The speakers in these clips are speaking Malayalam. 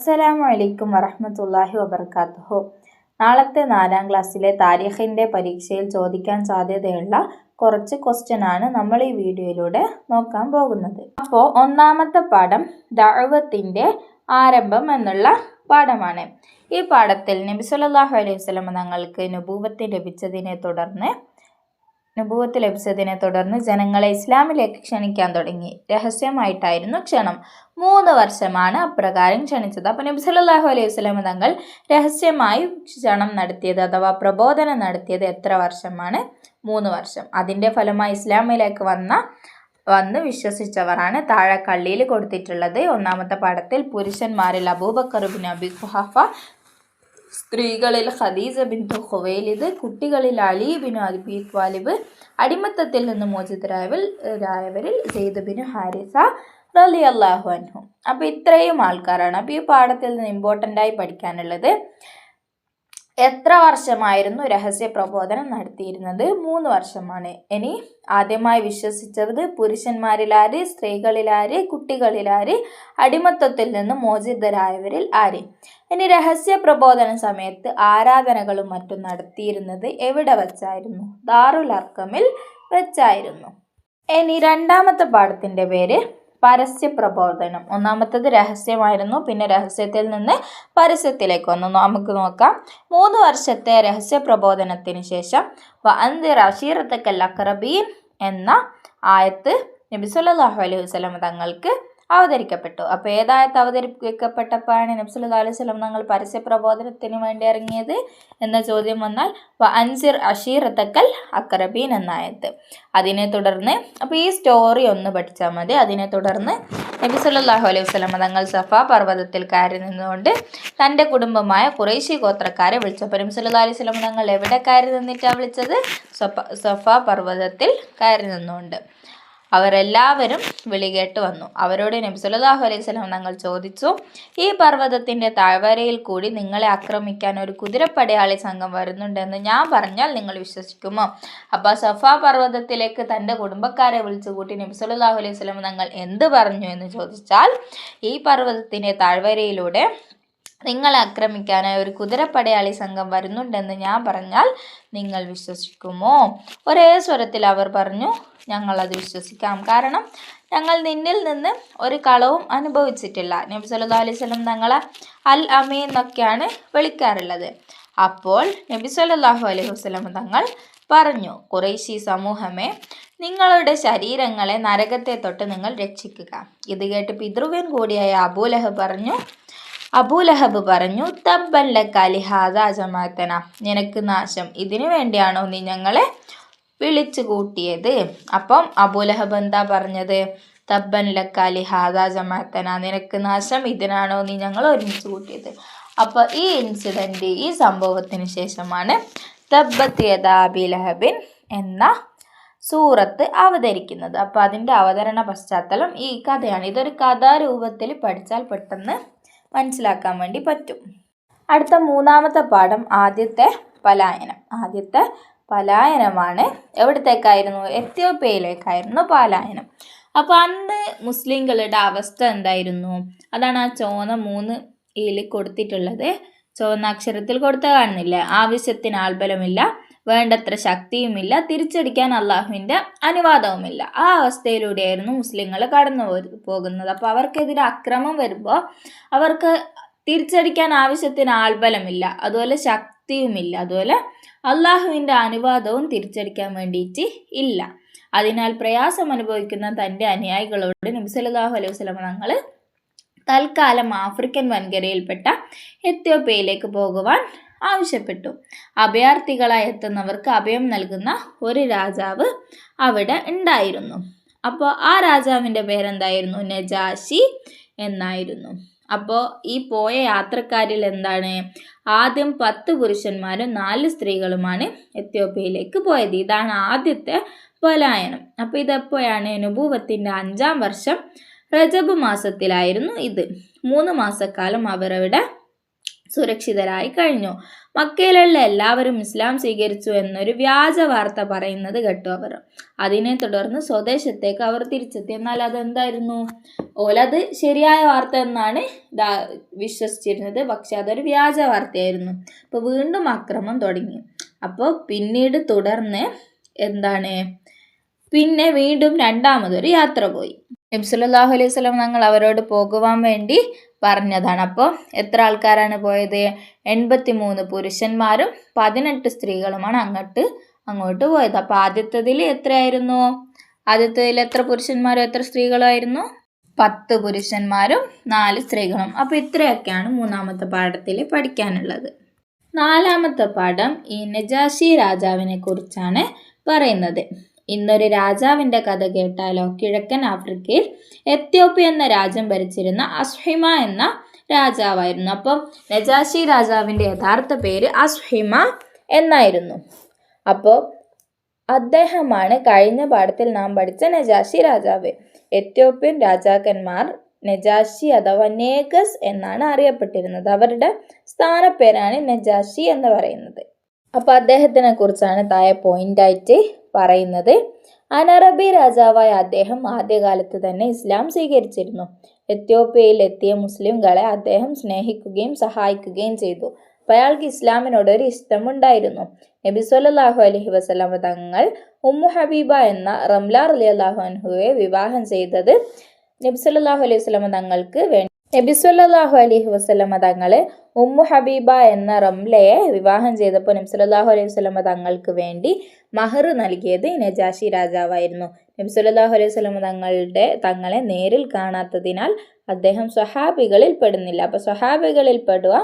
അസ്സലാമു അലൈക്കും വറഹ്മത്തുള്ളാഹി വബർക്കാത്തുഹു. നാളത്തെ നാലാം ക്ലാസ്സിലെ താരിഖിന്റെ പരീക്ഷയിൽ ചോദിക്കാൻ സാധ്യതയുള്ള കുറച്ച് ക്വസ്റ്റ്യൻ ആണ് നമ്മൾ ഈ വീഡിയോയിലൂടെ നോക്കാൻ പോകുന്നത്. അപ്പോൾ ഒന്നാമത്തെ പാഠം ദഴവത്തിന്റെ ആരംഭം എന്നുള്ള പാഠമാണ്. ഈ പാഠത്തിൽ നബി അലൈഹി വസ്ലമ തങ്ങൾക്ക് നുബൂവത്ത് ലഭിച്ചതിനെ തുടർന്ന് നുബൂവത്ത് ലഭിച്ചതിനെ തുടർന്ന് ജനങ്ങളെ ഇസ്ലാമിലേക്ക് ക്ഷണിക്കാൻ തുടങ്ങി. രഹസ്യമായിട്ടായിരുന്നു ക്ഷണം. മൂന്ന് വർഷമാണ് അപ്രകാരം ക്ഷണിച്ചത്. അപ്പോൾ നബി സല്ലല്ലാഹു അലൈഹി വസല്ലം തങ്ങൾ രഹസ്യമായി ക്ഷണം നടത്തിയത് അഥവാ പ്രബോധനം നടത്തിയത് എത്ര വർഷമാണ്? മൂന്ന് വർഷം. അതിന്റെ ഫലമായി ഇസ്ലാമിലേക്ക് വന്ന വന്ന് വിശ്വസിച്ചവരാണ് താഴെ കള്ളിയിൽ കൊടുത്തിട്ടുള്ളത്. ഒന്നാമത്തെ പാഠത്തിൽ പുരുഷന്മാരിൽ അബൂബക്കർ ബിൻ അബി ഖുഹാഫ സ്ത്രീകളിൽ ഖദീജ ബിന്ദു ഖുവൈലിദ് കുട്ടികളിൽ അലി ബിൻ അബി ത്വാലിബ് അടിമത്തത്തിൽ നിന്ന് മോചിതരായവരിൽ രായവരിൽ സെയ്ദ് ബിൻ ഹാരിസ റലി അള്ളാഹു അൻഹു. അപ്പോൾ ഇത്രയും ആൾക്കാരാണ്. അപ്പോൾ ഈ പാഠത്തിൽ നിന്ന് ഇമ്പോർട്ടന്റായി പഠിക്കാനുള്ളത് എത്ര വർഷമായിരുന്നു രഹസ്യ പ്രബോധനം നടത്തിയിരുന്നത്? മൂന്ന് വർഷമാണ്. ഇനി ആദ്യമായി വിശ്വസിച്ചത് പുരുഷന്മാരിലാര് സ്ത്രീകളിലാര് കുട്ടികളിലാര് അടിമത്തത്തിൽ നിന്ന് മോചിതരായവരിൽ ആര്? ഇനി രഹസ്യ പ്രബോധന സമയത്ത് ആരാധനകളും മറ്റും നടത്തിയിരുന്നത് എവിടെ വച്ചായിരുന്നു? ദാറുൽ അർക്കമിൽ വെച്ചായിരുന്നു. ഇനി രണ്ടാമത്തെ പാഠത്തിന്റെ പേര് പരസ്യ പ്രബോധനം ഒന്നാമത്തത് രഹസ്യമായിരുന്നു. പിന്നെ രഹസ്യത്തിൽ നിന്ന് പരസ്യത്തിലേക്ക് വന്നു. നമുക്ക് നോക്കാം. മൂന്ന് വർഷത്തെ രഹസ്യ പ്രബോധനത്തിന് ശേഷം വ അന്തിർ അഷീറത്തക്കൽ അക്രബീൻ എന്ന ആയത്ത് നബി സല്ലല്ലാഹു അലൈഹി വസല്ലം തങ്ങൾക്ക് അവതരിക്കപ്പെട്ടു. അപ്പോൾ ഏതായത് അവതരിപ്പിക്കപ്പെട്ടപ്പോഴാണ് നബ്സുൽ സല്ലല്ലാഹു അലൈഹി സ്വലം തങ്ങൾ പരസ്യ പ്രബോധനത്തിന് വേണ്ടി ഇറങ്ങിയത് എന്ന ചോദ്യം വന്നാൽ വ അൻസിർ തക്കൽ അക്രബീൻ എന്നായത് അതിനെ തുടർന്ന് അപ്പോൾ ഈ സ്റ്റോറി ഒന്ന് പഠിച്ചാൽ മതി. അതിനെ തുടർന്ന് നബി അലൈഹി വസല്ലം തങ്ങൾ സഫ പർവതത്തിൽ കയറി നിന്നുകൊണ്ട് തന്റെ കുടുംബമായ കുറേശി ഗോത്രക്കാരെ വിളിച്ചു. അപ്പോൾ നബി സല്ലല്ലാഹു അലൈഹി വസല്ലം തങ്ങൾ എവിടെ കയറി നിന്നിട്ടാണ് വിളിച്ചത്? സഫ സഫ പർവതത്തിൽ കയറി നിന്നുകൊണ്ട്. അവരെല്ലാവരും വിളികേട്ട് വന്നു. അവരോട് നബി സല്ലല്ലാഹു അലൈഹി സ്വലം തങ്ങൾ ചോദിച്ചു ഈ പർവതത്തിന്റെ താഴ്വരയിൽ കൂടി നിങ്ങളെ ആക്രമിക്കാൻ ഒരു കുതിരപ്പടയാളി സംഘം വരുന്നുണ്ടെന്ന് ഞാൻ പറഞ്ഞാൽ നിങ്ങൾ വിശ്വസിക്കുമോ? അപ്പോൾ സഫ പർവതത്തിലേക്ക് തന്റെ കുടുംബക്കാരെ വിളിച്ചു കൂട്ടി നബി സല്ലല്ലാഹു അലൈഹി സ്വലം തങ്ങൾ എന്ത് പറഞ്ഞു എന്ന് ചോദിച്ചാൽ ഈ പർവതത്തിന്റെ താഴ്വരയിലൂടെ നിങ്ങളെ ആക്രമിക്കാനായി ഒരു കുതിരപ്പടയാളി സംഘം വരുന്നുണ്ടെന്ന് ഞാൻ പറഞ്ഞാൽ നിങ്ങൾ വിശ്വസിക്കുമോ? ഒരേ സ്വരത്തിൽ അവർ പറഞ്ഞു ഞങ്ങളത് വിശ്വസിക്കാം. കാരണം ഞങ്ങൾ നിന്നിൽ നിന്ന് ഒരു കളവും അനുഭവിച്ചിട്ടില്ല. നബി സല്ലാ അലൈഹി വസല്ലം തങ്ങളെ അൽ അമീൻ എന്നൊക്കെയാണ് വിളിക്കാറുള്ളത്. അപ്പോൾ നബി സല്ലാഹു അലൈഹി വസ്ലം തങ്ങൾ പറഞ്ഞു കുറേശി സമൂഹമേ നിങ്ങളുടെ ശരീരങ്ങളെ നരകത്തെ തൊട്ട് നിങ്ങൾ രക്ഷിക്കുക ഇത് കേട്ട് പിതൃവൻ കൂടിയായ അബൂലഹ് പറഞ്ഞു അബൂലഹബ് പറഞ്ഞു തബ്ബല്ല കലിഹാദ ഹാദാ ജമാത്തന നിനക്ക് നാശം. ഇതിനു വേണ്ടിയാണോ നീ ഞങ്ങളെ വിളിച്ചു കൂട്ടിയത്. അപ്പം അബുലഹബ് എന്താ പറഞ്ഞത്? തബ്ബൻ ലക്കാലി ഹാദാ ജമാത്തന നിനക്ക് നാശം ഇതിനാണോ നീ ഞങ്ങൾ ഒരുമിച്ച് കൂട്ടിയത്? അപ്പോൾ ഈ ഇൻസിഡന്റ് ഈ സംഭവത്തിന് ശേഷമാണ് തബ്ബത്ത് ലഹബിൻ എന്ന സൂറത്ത് അവതരിക്കുന്നത്. അപ്പോൾ അതിന്റെ അവതരണ പശ്ചാത്തലം ഈ കഥയാണ്. ഇതൊരു കഥാരൂപത്തിൽ പഠിച്ചാൽ പെട്ടെന്ന് മനസ്സിലാക്കാൻ വേണ്ടി പറ്റും. അടുത്ത മൂന്നാമത്തെ പാഠം ആദ്യത്തെ പലായനം. ആദ്യത്തെ പലായനമാണ്. എവിടത്തേക്കായിരുന്നു? എത്യോപ്യയിലേക്കായിരുന്നു പലായനം. അപ്പോൾ അന്ന് മുസ്ലിങ്ങളുടെ അവസ്ഥ എന്തായിരുന്നു? അതാണ് ആ ചോന മൂന്ന് ഇതിൽ കൊടുത്തിട്ടുള്ളത്. ചുവന്ന അക്ഷരത്തിൽ കൊടുത്ത കാണുന്നില്ല. ആവശ്യത്തിന് ആൽബലമില്ല. വേണ്ടത്ര ശക്തിയുമില്ല. തിരിച്ചടിക്കാൻ അള്ളാഹുവിന്റെ അനുവാദവുമില്ല. ആ അവസ്ഥയിലൂടെയായിരുന്നു മുസ്ലിങ്ങൾ കടന്നു പോകുന്നത്. അപ്പോൾ അവർക്കെതിരെ അക്രമം വരുമ്പോൾ അവർക്ക് തിരിച്ചടിക്കാൻ ആവശ്യത്തിന് ആൾബലമില്ല അതുപോലെ ശക്തിയുമില്ല. അതുപോലെ അള്ളാഹുവിന്റെ അനുവാദവും തിരിച്ചടിക്കാൻ വേണ്ടിയിട്ട് ഇല്ല. അതിനാൽ പ്രയാസം അനുഭവിക്കുന്ന തന്റെ അനുയായികളോട് നബി സല്ലല്ലാഹു അലൈഹി വസ്ലമ തങ്ങൾ തൽക്കാലം ആഫ്രിക്കൻ വൻകരയിൽപ്പെട്ട എത്യോപ്യയിലേക്ക് പോകുവാൻ ആവശ്യപ്പെട്ടു. അഭയാർത്ഥികളായി എത്തുന്നവർക്ക് അഭയം നൽകുന്ന ഒരു രാജാവ് അവിടെ ഉണ്ടായിരുന്നു. അപ്പോൾ ആ രാജാവിന്റെ പേരെന്തായിരുന്നു? നജാഷി എന്നായിരുന്നു. അപ്പോൾ ഈ പോയ യാത്രക്കാരിൽ എന്താണ്? ആദ്യം പത്ത് പുരുഷന്മാരും നാല് സ്ത്രീകളുമാണ് എത്യോപ്യയിലേക്ക് പോയത്. ഇതാണ് ആദ്യത്തെ പലായനം. അപ്പോൾ ഇതെപ്പോഴാണ്? അനുഭവത്തിന്റെ അഞ്ചാം വർഷം റജബ് മാസത്തിലായിരുന്നു ഇത്. മൂന്ന് മാസക്കാലം അവരവിടെ സുരക്ഷിതരായി കഴിഞ്ഞു. മക്കയിലുള്ള എല്ലാവരും ഇസ്ലാം സ്വീകരിച്ചു എന്നൊരു വ്യാജ വാർത്ത പറയുന്നത് കേട്ടു അവർ. അതിനെ തുടർന്ന് സ്വദേശത്തേക്ക് അവർ തിരിച്ചെത്തി. എന്നാൽ അതെന്തായിരുന്നു? ഓലത് ശരിയായ വാർത്ത എന്നാണ് വിശ്വസിച്ചിരുന്നത്. പക്ഷെ അതൊരു വ്യാജ വാർത്തയായിരുന്നു. അപ്പോൾ വീണ്ടും അക്രമം തുടങ്ങി. അപ്പോൾ പിന്നീട് തുടർന്ന് എന്താണ്? പിന്നെ വീണ്ടും രണ്ടാമതൊരു യാത്ര പോയി. നബി സല്ലല്ലാഹു അലൈഹി വസല്ലം തങ്ങൾ അവരോട് പോകുവാൻ വേണ്ടി പറഞ്ഞതാണ്. അപ്പോൾ എത്ര ആൾക്കാരാണ് പോയത്? എൺപത്തി മൂന്ന് പുരുഷന്മാരും പതിനെട്ട് സ്ത്രീകളുമാണ് അങ്ങോട്ട് അങ്ങോട്ട് പോയത്. അപ്പോൾ ആദ്യത്തതിൽ എത്രയായിരുന്നു? ആദ്യത്തതിൽ എത്ര പുരുഷന്മാരും എത്ര സ്ത്രീകളുമായിരുന്നു? പത്ത് പുരുഷന്മാരും നാല് സ്ത്രീകളും. അപ്പോൾ ഇത്രയൊക്കെയാണ് മൂന്നാമത്തെ പാഠത്തിൽ പഠിക്കാനുള്ളത്. നാലാമത്തെ പാഠം ഈ നജാഷി രാജാവിനെ കുറിച്ചാണ് പറയുന്നത്. ഇന്നൊരു രാജാവിന്റെ കഥ കേട്ടാലോ? കിഴക്കൻ ആഫ്രിക്കയിൽ എത്യോപ്യ എന്ന രാജ്യം ഭരിച്ചിരുന്ന അസ്ഹിമ എന്ന രാജാവായിരുന്നു. അപ്പം നജാഷി രാജാവിന്റെ യഥാർത്ഥ പേര് അസ്ഹിമ എന്നായിരുന്നു. അപ്പോൾ അദ്ദേഹമാണ് കഴിഞ്ഞ പാഠത്തിൽ നാം പഠിച്ച നജാഷി രാജാവ്. എത്യോപ്യൻ രാജാക്കന്മാർ നജാഷി അഥവാ നേഗസ് എന്നാണ് അറിയപ്പെട്ടിരുന്നത്. അവരുടെ സ്ഥാനപ്പേരാണ് നജാഷി എന്ന് പറയുന്നത്. അപ്പോൾ അദ്ദേഹത്തിനെ കുറിച്ചാണ് താഴെ പോയിന്റായിട്ട് പറയുന്നത്. അനറബി രാജാവായ അദ്ദേഹം ആദ്യകാലത്ത് തന്നെ ഇസ്ലാം സ്വീകരിച്ചിരുന്നു. എത്യോപ്യയിൽ എത്തിയ മുസ്ലിംകളെ അദ്ദേഹം സ്നേഹിക്കുകയും സഹായിക്കുകയും ചെയ്തു. അപ്പോൾ അയാൾക്ക് ഇസ്ലാമിനോട് ഒരു ഇഷ്ടമുണ്ടായിരുന്നു നബി സല്ലാഹു അലഹി വസ്ലാം തങ്ങൾ ഉമ്മു ഹബീബ എന്ന റംല അലി അള്ളാഹു അൻഹുവെ വിവാഹം ചെയ്തത് നബി സല്ലാഹു അലൈഹി വസ്ലാം തങ്ങൾക്ക് വേണ്ടി. നബി സല്ലാഹു അലൈഹി വസല്ലമ തങ്ങൾ ഉമ്മു ഹബീബ എന്ന റംലയെ വിവാഹം ചെയ്തപ്പോൾ നബി സല്ലല്ലാഹു അലൈഹി സ്വലമ തങ്ങൾക്ക് വേണ്ടി മഹർ നൽകിയത് നജാഷി രാജാവായിരുന്നു. നബി സല്ലല്ലാഹു അലൈഹി സ്വലമ തങ്ങളുടെ തങ്ങളെ നേരിൽ കാണാത്തതിനാൽ അദ്ദേഹം സ്വഹാബികളിൽ പെടുന്നില്ല. അപ്പോൾ സ്വഹാബികളിൽ പെടുക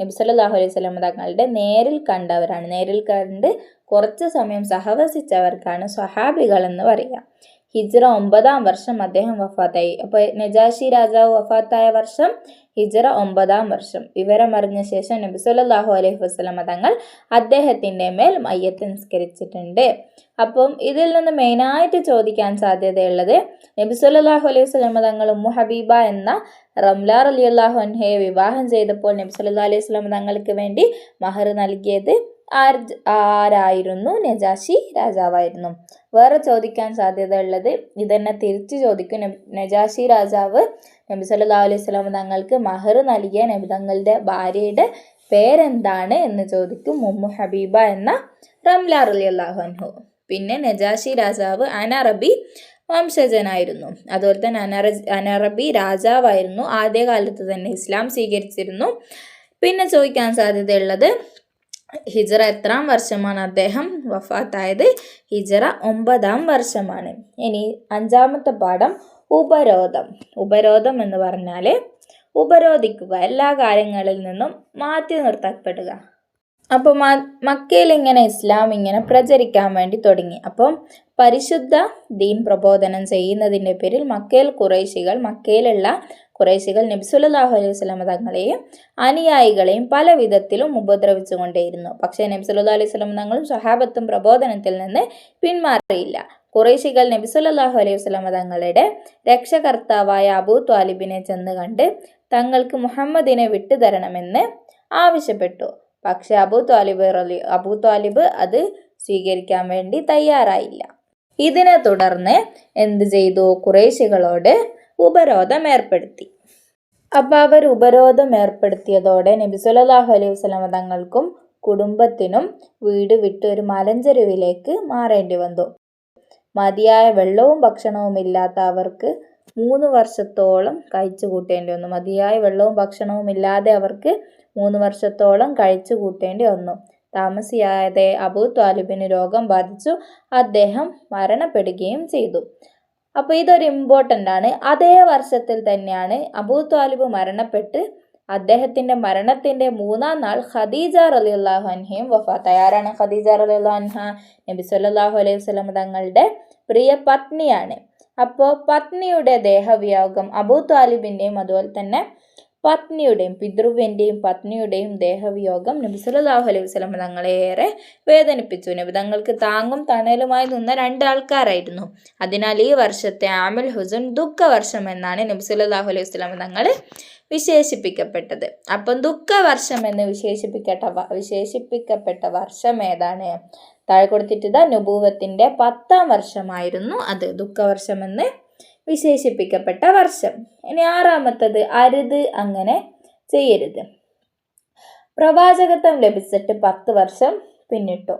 നബി സല്ലല്ലാഹു അലൈഹി സ്വലമ തങ്ങളുടെ നേരിൽ കണ്ടവരാണ്. നേരിൽ കണ്ട് കുറച്ച് സമയം സഹവസിച്ചവർക്കാണ് സ്വഹാബികൾ എന്ന് പറയുക ഹിജ്റ ഒമ്പതാം വർഷം അദ്ദേഹം വഫാത്തായി. അപ്പോൾ നജാഷി രാജാവ് വഫാത്തായ വർഷം ഹിജ്റ ഒമ്പതാം വർഷം. വിവരമറിഞ്ഞ ശേഷം നബി സല്ലല്ലാഹു അലൈഹി വസ്ലമ തങ്ങൾ അദ്ദേഹത്തിന്റെ മേൽ മയ്യത്ത് നിസ്കരിച്ചിട്ടുണ്ട്. അപ്പം ഇതിൽ നിന്ന് മെയിനായിട്ട് ചോദിക്കാൻ സാധ്യതയുള്ളത് നബി സല്ലല്ലാഹു അലൈഹി വസ്ലമ തങ്ങൾ ഉമ്മു ഹബീബ എന്ന റംലാർ അലി അള്ളാഹു അൻഹയെ വിവാഹം ചെയ്തപ്പോൾ നബി സല്ലാ അലൈഹി വസ്ലമ തങ്ങൾക്ക് വേണ്ടി മഹർ നൽകിയത് ആർ ആരായിരുന്നു? നജാഷി രാജാവായിരുന്നു. വേറെ ചോദിക്കാൻ സാധ്യതയുള്ളത് ഇതന്നെ തിരിച്ചു ചോദിക്കും. നജാഷി രാജാവ് നബി സല്ലാ അലൈഹി തങ്ങൾക്ക് മഹർ നൽകിയ നബി തങ്ങളുടെ ഭാര്യയുടെ പേരെന്താണ് എന്ന് ചോദിക്കും മുമ്മു ഹബീബ എന്ന റംല അലി അള്ളാഹു പിന്നെ നജാഷി രാജാവ് അനറബി വംശജനായിരുന്നു. അതുപോലെ തന്നെ അനറ അനറബി രാജാവായിരുന്നു. ആദ്യകാലത്ത് തന്നെ ഇസ്ലാം സ്വീകരിച്ചിരുന്നു. പിന്നെ ചോദിക്കാൻ സാധ്യതയുള്ളത് ഹിജറ എത്രാം വർഷമാണ് അദ്ദേഹം വഫാത്തായത്? ഹിജറ ഒമ്പതാം വർഷമാണ്. ഇനി അഞ്ചാമത്തെ പാഠം ഉപരോധം. ഉപരോധം എന്ന് പറഞ്ഞാൽ ഉപരോധിക്കുക. എല്ലാ കാര്യങ്ങളിൽ നിന്നും മാറ്റി നിർത്തപ്പെടുക. അപ്പോൾ മക്കയിൽ ഇങ്ങനെ ഇസ്ലാം ഇങ്ങനെ പ്രചരിക്കാൻ വേണ്ടി തുടങ്ങി. അപ്പം പരിശുദ്ധ ദീൻ പ്രബോധനം ചെയ്യുന്നതിന്റെ പേരിൽ മക്കയിൽ കുറേശികൾ മക്കയിലുള്ള കുറേശികൾ നബി സല്ലല്ലാഹു അലൈഹി വസല്ലമ തങ്ങളെയും അനുയായികളെയും പല വിധത്തിലും ഉപദ്രവിച്ചുകൊണ്ടേയിരുന്നു. പക്ഷേ നബി സല്ലല്ലാഹു അലൈഹി വസല്ലമ തങ്ങളും സഹാബത്തും പ്രബോധനത്തിൽ നിന്ന് പിന്മാറിയില്ല. കുറേശികൾ നബി സല്ലല്ലാഹു അലൈഹി വസല്ലമ തങ്ങളുടെ രക്ഷകർത്താവായ അബൂ ത്വാലിബിനെ ചെന്ന് കണ്ട് തങ്ങൾക്ക് മുഹമ്മദിനെ വിട്ടുതരണമെന്ന് ആവശ്യപ്പെട്ടു. പക്ഷെ അബൂ ത്വാലിബ് അബൂ ത്വാലിബ് അത് സ്വീകരിക്കാൻ വേണ്ടി തയ്യാറായില്ല. ഇതിനെ തുടർന്ന് എന്ത് ചെയ്തു? കുറേശികളോട് ഉപരോധം ഏർപ്പെടുത്തി. അപ്പോൾ അവർ ഉപരോധം ഏർപ്പെടുത്തിയതോടെ നബി സല്ലല്ലാഹു അലൈഹി വസല്ലമ തങ്ങൾക്കും കുടുംബത്തിനും വീട് വിട്ട് ഒരു മലഞ്ചെരുവിലേക്ക് മാറേണ്ടി വന്നു. മതിയായ വെള്ളവും ഭക്ഷണവും ഇല്ലാത്ത അവർക്ക് മൂന്ന് വർഷത്തോളം കഴിച്ചു കൂട്ടേണ്ടി വന്നു. മതിയായ വെള്ളവും ഭക്ഷണവും ഇല്ലാതെ അവർക്ക് മൂന്ന് വർഷത്തോളം കഴിച്ചു കൂട്ടേണ്ടി വന്നു. താമസിയാതെ അബൂ ത്വാലിബിന് രോഗം ബാധിച്ചു. അദ്ദേഹം മരണപ്പെടുകയും ചെയ്തു. അപ്പോൾ ഇതൊരു ഇമ്പോർട്ടന്റ് ആണ്. അതേ വർഷത്തിൽ തന്നെയാണ് അബൂ ത്വാലിബ് മരണപ്പെട്ട് അദ്ദേഹത്തിന്റെ മരണത്തിന്റെ മൂന്നാം നാൾ ഖദീജ റളിയല്ലാഹു അൻഹയും വഫാത്തായി ആരാണ് ഖദീജ റളിയല്ലാഹു അൻഹ നബി സല്ലാഹു അലൈഹി വസ്ലം തങ്ങളുടെ പ്രിയ പത്നിയാണ്. അപ്പോൾ പത്നിയുടെ ദേഹവിയോഗം അബൂ താലിബിന്റെയും അതുപോലെ തന്നെ പത്നിയുടെയും പിതൃവ്യന്റെയും പത്നിയുടെയും ദേഹവിയോഗം നബി സല്ലല്ലാഹു അലൈഹി വസല്ലം തങ്ങളേറെ വേദനിപ്പിച്ചു. നബി തങ്ങൾക്ക് താങ്ങും തണലുമായി നിന്ന രണ്ട് ആൾക്കാരായിരുന്നു അതിനാൽ ഈ വർഷത്തെ ആമൽ ഹുസുൻ ദുഃഖവർഷം എന്നാണ് നബി സല്ലല്ലാഹു അലൈഹി വസല്ലം തങ്ങൾ വിശേഷിപ്പിക്കപ്പെട്ടത്. അപ്പം ദുഃഖവർഷം എന്ന് വിശേഷിപ്പിക്കട്ട വിശേഷിപ്പിക്കപ്പെട്ട വർഷം ഏതാണ്? താഴെ കൊടുത്തിട്ട് നുബൂവത്തിന്റെ പത്താം വർഷമായിരുന്നു അത്. ദുഃഖവർഷമെന്ന് വിശേഷിപ്പിക്കപ്പെട്ട വർഷം. ഇനി ആറാമത്തത് അരുത് അങ്ങനെ ചെയ്യരുത്. പ്രവാചകത്വം ലഭിച്ചിട്ട് പത്ത് വർഷം പിന്നിട്ടു.